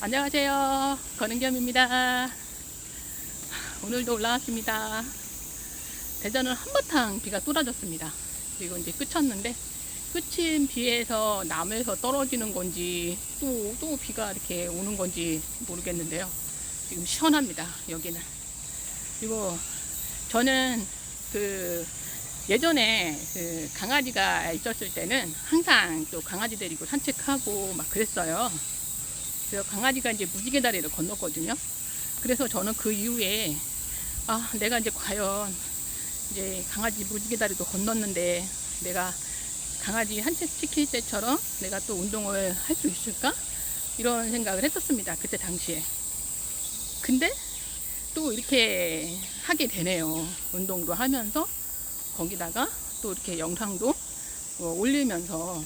안녕하세요. 건은겸입니다. 오늘도 올라왔습니다. 대전은 한바탕 비가 쏟아졌습니다. 그리고 이제 끝쳤는데 끝인 비에서 남에서 떨어지는 건지 또, 또 비가 이렇게 오는 건지 모르겠는데요. 지금 시원합니다. 여기는. 그리고 저는 그 예전에 그 강아지가 있었을 때는 항상 또 강아지 데리고 산책하고 막 그랬어요. 그래서 강아지가 이제 무지개 다리를 건넜거든요. 그래서 저는 그 이후에 아 내가 이제 과연 이제 강아지 무지개 다리도 건넜는데 내가 강아지 산책 시킬 때처럼 내가 또 운동을 할 수 있을까 이런 생각을 했었습니다. 그때 당시에. 근데 또 이렇게 하게 되네요. 운동도 하면서 거기다가 또 이렇게 영상도 어, 올리면서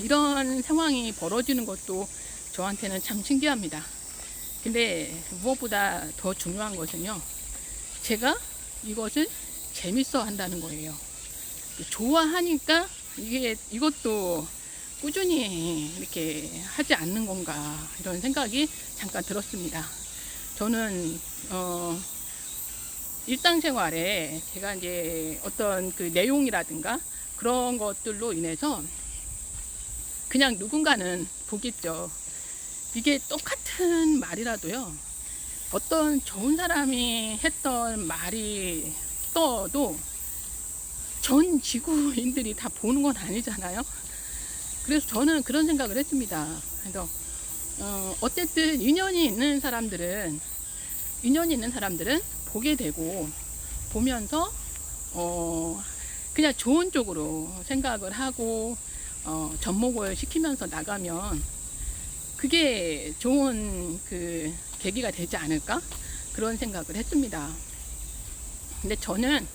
이런 상황이 벌어지는 것도 저한테는 참 신기합니다. 근데 무엇보다 더 중요한 것은요. 제가 이것을 재밌어 한다는 거예요. 좋아하니까 이게 이것도 꾸준히 이렇게 하지 않는 건가 이런 생각이 잠깐 들었습니다. 저는 어 일상생활에 제가 이제 어떤 그 내용이라든가 그런 것들로 인해서 그냥 누군가는 보겠죠. 이게 똑같은 말이라도요. 어떤 좋은 사람이 했던 말이 떠도 전 지구인들이 다 보는 건 아니잖아요. 그래서 저는 그런 생각을 했습니다. 그래서 어, 어쨌든 인연이 있는 사람들은 인연이 있는 사람들은 보게 되고 보면서 어, 그냥 좋은 쪽으로 생각을 하고 어, 접목을 시키면서 나가면 그게 좋은 그 계기가 되지 않을까 그런 생각을 했습니다. 근데 저는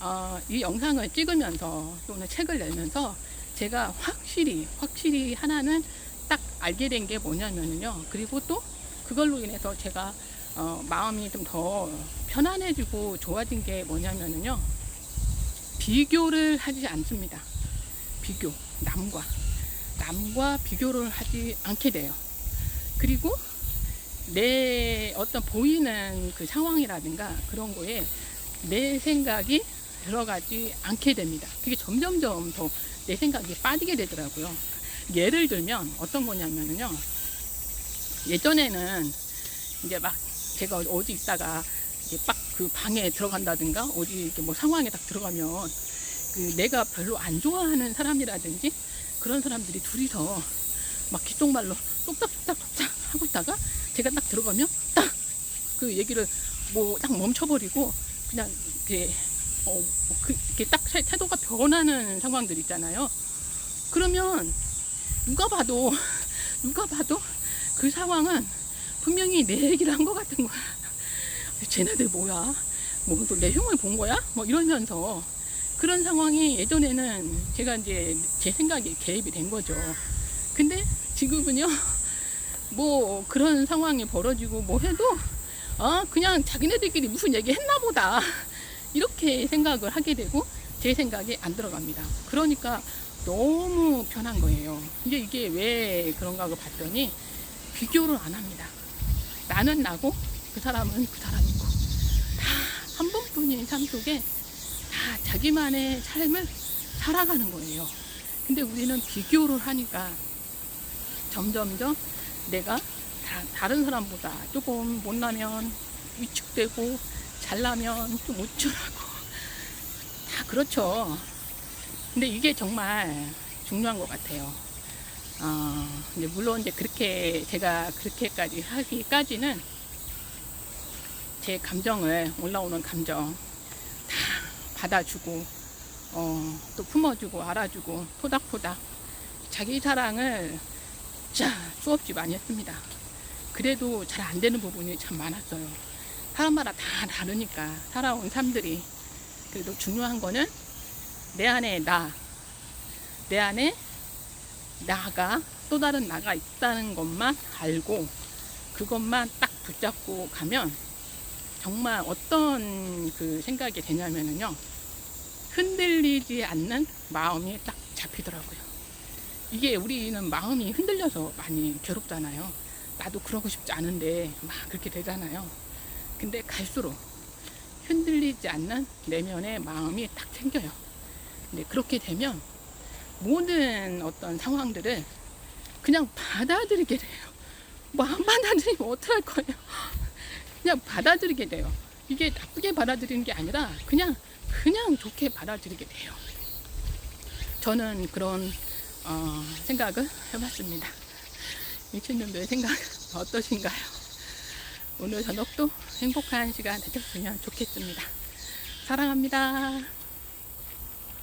어, 이 영상을 찍으면서 또는 책을 내면서 제가 확실히 확실히 하나는 딱 알게 된 게 뭐냐면요. 그리고 또 그걸로 인해서 제가 어, 마음이 좀 더 편안해지고 좋아진 게 뭐냐면요. 비교를 하지 않습니다. 비교 남과 남과 비교를 하지 않게 돼요. 그리고 내 어떤 보이는 그 상황이라든가 그런 거에 내 생각이 들어가지 않게 됩니다. 그게 점점점 더 내 생각이 빠지게 되더라고요. 예를 들면 어떤 거냐면요. 예전에는 이제 막 제가 어디 있다가 이제 막그 방에 들어간다든가 어디 이렇게 뭐 상황에 딱 들어가면 그 내가 별로 안 좋아하는 사람이라든지 그런 사람들이 둘이서 막 귓속말로 쏙닥쏙닥쏙닥 하고 있다가 제가 딱 들어가면 딱 그 얘기를 뭐 딱 멈춰버리고 그냥 이렇게 어, 뭐 그, 이렇게 딱 태- 태도가 변하는 상황들 있잖아요. 그러면 누가 봐도 누가 봐도 그 상황은 분명히 내 얘기를 한 것 같은 거야. 쟤네들 뭐야? 뭐또내 흉을 본 거야? 뭐 이러면서 그런 상황이 예전에는 제가 이제 제 생각에 개입이 된 거죠. 근데 지금은요, 뭐 그런 상황이 벌어지고 뭐 해도, 아, 그냥 자기네들끼리 무슨 얘기 했나 보다. 이렇게 생각을 하게 되고 제 생각이 안 들어갑니다. 그러니까 너무 편한 거예요. 이제 이게 왜 그런가 고 봤더니 비교를 안 합니다. 나는 나고 그 사람은 그 사람이고 다 한 번뿐인 삶 속에 다 자기만의 삶을 살아가는 거예요. 근데 우리는 비교를 하니까 점점점 내가 다, 다른 사람보다 조금 못나면 위축되고 잘나면 좀 우쭐하고 다 그렇죠. 근데 이게 정말 중요한 것 같아요. 어, 물론 이제 그렇게 제가 그렇게까지 하기까지는 제 감정을 올라오는 감정 다 받아주고 어, 또 품어주고 알아주고 토닥토닥 자기 사랑을 자 수없이 많이 했습니다. 그래도 잘 안 되는 부분이 참 많았어요. 사람마다 다 다르니까 살아온 삶들이 그래도 중요한 거는 내 안에 나, 내 안에 나가 또 다른 나가 있다는 것만 알고 그것만 딱 붙잡고 가면 정말 어떤 그 생각이 되냐면은요 흔들리지 않는 마음이 딱 잡히더라고요. 이게 우리는 마음이 흔들려서 많이 괴롭잖아요. 나도 그러고 싶지 않은데 막 그렇게 되잖아요. 근데 갈수록 흔들리지 않는 내면의 마음이 딱 생겨요. 근데 그렇게 되면 모든 어떤 상황들을 그냥 받아들이게 돼요. 뭐안 받아들이면 어떡할 거예요. 그냥 받아들이게 돼요. 이게 나쁘게 받아들이는 게 아니라 그냥 그냥 좋게 받아들이게 돼요. 저는 그런 어, 생각을 해봤습니다. 미친놈들의 생각 어떠신가요? 오늘 저녁도 행복한 시간 되셨으면 좋겠습니다. 사랑합니다.